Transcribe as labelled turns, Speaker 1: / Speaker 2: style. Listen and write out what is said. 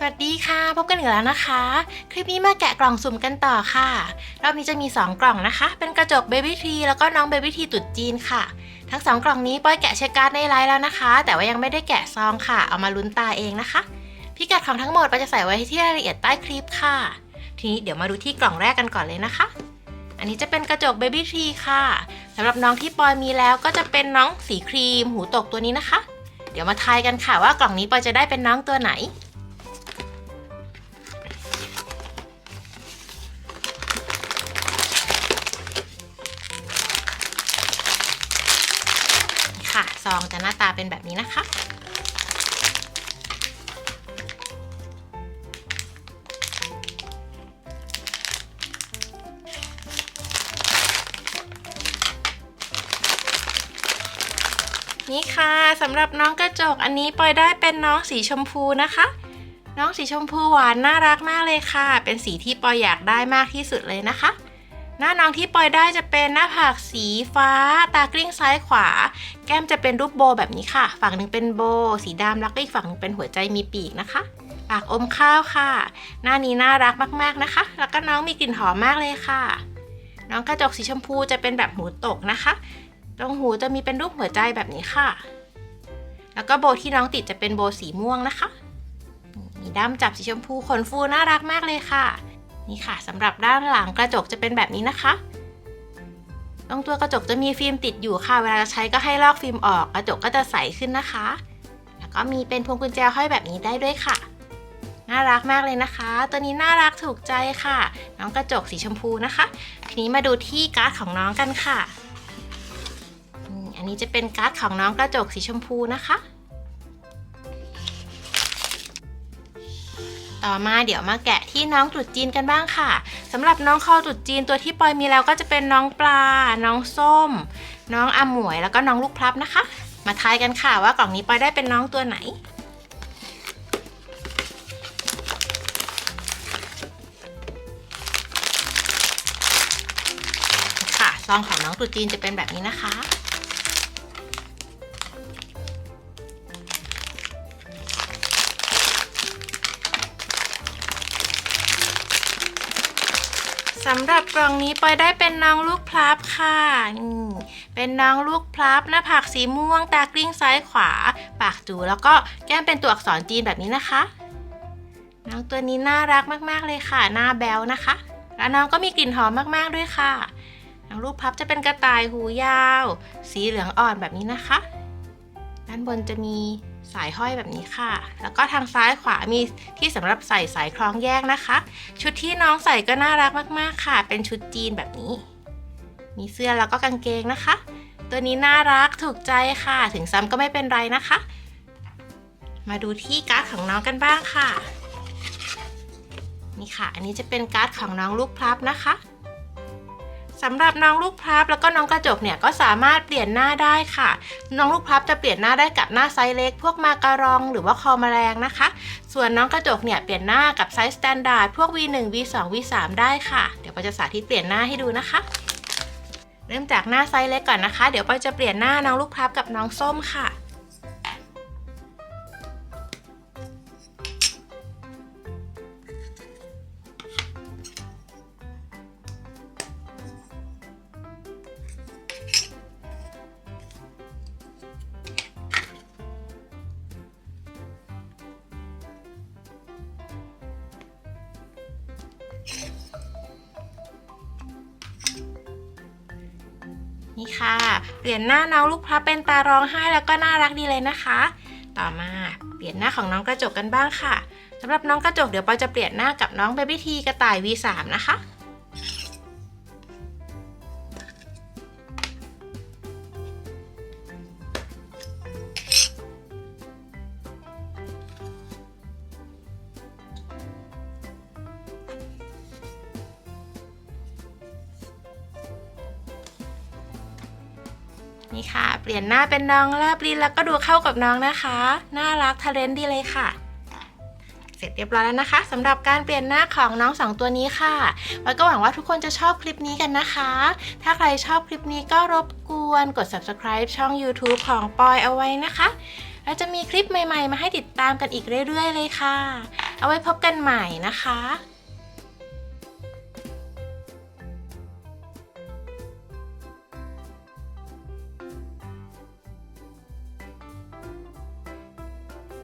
Speaker 1: สวัสดีค่ะ พบกันอีกแล้วนะคะ คลิปนี้มาแกะกล่องสุ่มกันต่อค่ะ รอบนี้จะมี 2 กล่องนะคะ เป็นกระจก Baby t ีแล้วก็น้อง Baby t ีตุดจีนค่ะ ทั้ง 2 กล่องนี้ป้อยแกะเช็คการ์ดในไลน์แล้วนะคะ แต่ว่ายังไม่ได้แกะซองค่ะ เอามาลุ้นตาเองนะคะ พิกัดของทั้งหมดป้อยจะใส่ไว้ที่รายละเอียดใต้คลิปค่ะ ทีนี้เดี๋ยวมาดูที่กล่องแรกกันก่อนเลยนะคะ อันนี้จะเป็นกระจก Baby t ีค่ะสำหรับน้องที่ปอยมีแล้วก็จะเป็นน้องสีครีม หูตกตัวนี้นะคะ เดี๋ยวมาทายกันค่ะว่ากล่องนี้ปอยจะได้เป็นน้องตัวไหน ค่ะ ซองจะหน้าตาเป็นแบบนี้นะคะ นี่ค่ะสำหรับน้องกระจกอันนี้ปอยได้เป็นน้องสีชมพูนะคะ น้องสีชมพูหวานน่ารักมากเลยค่ะ เป็นสีที่ปอยอยากได้มากที่สุดเลยนะคะ หน้าน้องที่ปอยได้จะเป็นหน้าผากสีฟ้า ตากลิ้งซ้ายขวา แก้มจะเป็นรูปโบแบบนี้ค่ะ ฝั่งหนึ่งเป็นโบ สีดำแล้วก็อีกฝั่งนึงเป็นหัวใจมีปีกนะคะ ปากอมข้าวค่ะ หน้านี้น่ารักมากๆนะคะ แล้วก็น้องมีกลิ่นหอมมากเลยค่ะ น้องกระจกสีชมพูจะเป็นแบบหูตกนะคะ ตรงหูจะมีเป็นรูปหัวใจแบบนี้ค่ะ แล้วก็โบที่น้องติดจะเป็นโบสีม่วงนะคะ มีด้ามจับสีชมพูขนฟูน่ารักมากเลยค่ะ นี่ค่ะสำหรับด้านหลังกระจกจะเป็นแบบนี้นะคะตรงตัวกระจกจะมีฟิล์มติดอยู่ค่ะ เวลาจะใช้ก็ให้ลอกฟิล์มออก กระจกก็จะใสขึ้นนะคะ แล้วก็มีเป็นพวงกุญแจห้อยแบบนี้ได้ด้วยค่ะ น่ารักมากเลยนะคะ ตัวนี้น่ารักถูกใจค่ะ น้องกระจกสีชมพูนะคะ ทีนี้มาดูที่การ์ดของน้องกันค่ะ อันนี้จะเป็นการ์ดของน้องกระจกสีชมพูนะคะ ต่อมาเดี๋ยวมาแกะที่น้องตรุดจีนกันบ้างค่ะสำหรับน้องคอตรุดจีนตัวที่ปอยมีแล้วก็จะเป็นน้องปลา น้องส้ม น้องอาหมวยแล้วก็น้องลูกพลับนะคะ มาทายกันค่ะว่ากล่องนี้ปอยได้เป็นน้องตัวไหน ค่ะซองของน้องตรุดจีนจะเป็นแบบนี้นะคะ สำหรับกล่องนี้ปอยได้เป็นน้องลูกพลับค่ะนี่เป็นน้องลูกพลับหน้าผากสีม่วง ตากลิ้งซ้ายขวา ปากจูแล้วก็แก้มเป็นตัวอักษรจีนแบบนี้นะคะ น้องตัวนี้น่ารักมากๆเลยค่ะ หน้าแบลนะคะ แล้วน้องก็มีกลิ่นหอมมากๆด้วยค่ะ น้องลูกพลับจะเป็นกระต่ายหูยาว สีเหลืองอ่อนแบบนี้นะคะ ด้านบนจะมี สายห้อยแบบนี้ค่ะ แล้วก็ทางซ้ายขวามีที่สำหรับใส่สายคล้องแยกนะคะ ชุดที่น้องใส่ก็น่ารักมากๆค่ะ เป็นชุดจีนแบบนี้ มีเสื้อแล้วก็กางเกงนะคะ ตัวนี้น่ารักถูกใจค่ะ ถึงซ้ำก็ไม่เป็นไรนะคะ มาดูที่การ์ดของน้องกันบ้างค่ะ นี่ค่ะ อันนี้จะเป็นการ์ดของน้องลูกพลับนะคะ สำหรับน้องลูกพลับแล้วก็น้องกระจกเนี่ยก็สามารถเปลี่ยนหน้าได้ค่ะ น้องลูกพลับจะเปลี่ยนหน้าได้กับหน้าไซส์เล็ก พวกมาการอง หรือว่าคอแมลงนะคะ ส่วนน้องกระจกเนี่ยเปลี่ยนหน้ากับไซส์สแตนดาร์ดพวก V1 V2 V3 ได้ค่ะ เดี๋ยวปอยจะสาธิตเปลี่ยนหน้าให้ดูนะคะ เริ่มจากหน้าไซส์เล็กก่อนนะคะ เดี๋ยวปอยจะเปลี่ยนหน้าน้องลูกพลับกับน้องส้มค่ะ นี่ค่ะ เปลี่ยนหน้าน้องลูกพระเป็นตาร้องไห้แล้วก็น่ารักดีเลยนะคะ ต่อมาเปลี่ยนหน้าของน้องกระจกกันบ้างค่ะสำหรับน้องกระจกเดี๋ยวปอจะเปลี่ยนหน้ากับน้องเบบี้ทีกระต่าย V3 นะคะ นี่ค่ะ เปลี่ยนหน้าเป็นน้องลาบลินแล้วก็ดูเข้ากับน้องนะคะ น่ารักทะเลนดีเลยค่ะ เสร็จเรียบร้อยแล้วนะคะสำหรับการเปลี่ยนหน้าของน้องสองตัวนี้ค่ะไว้ก็หวังว่าทุกคนจะชอบคลิปนี้กันนะคะ ถ้าใครชอบคลิปนี้ก็รบกวนกด subscribe ช่อง YouTube ของปอยเอาไว้นะคะ แล้วจะมีคลิปใหม่ ๆ มาให้ติดตามกันอีกเรื่อย ๆ เลยค่ะ เอาไว้พบกันใหม่นะคะ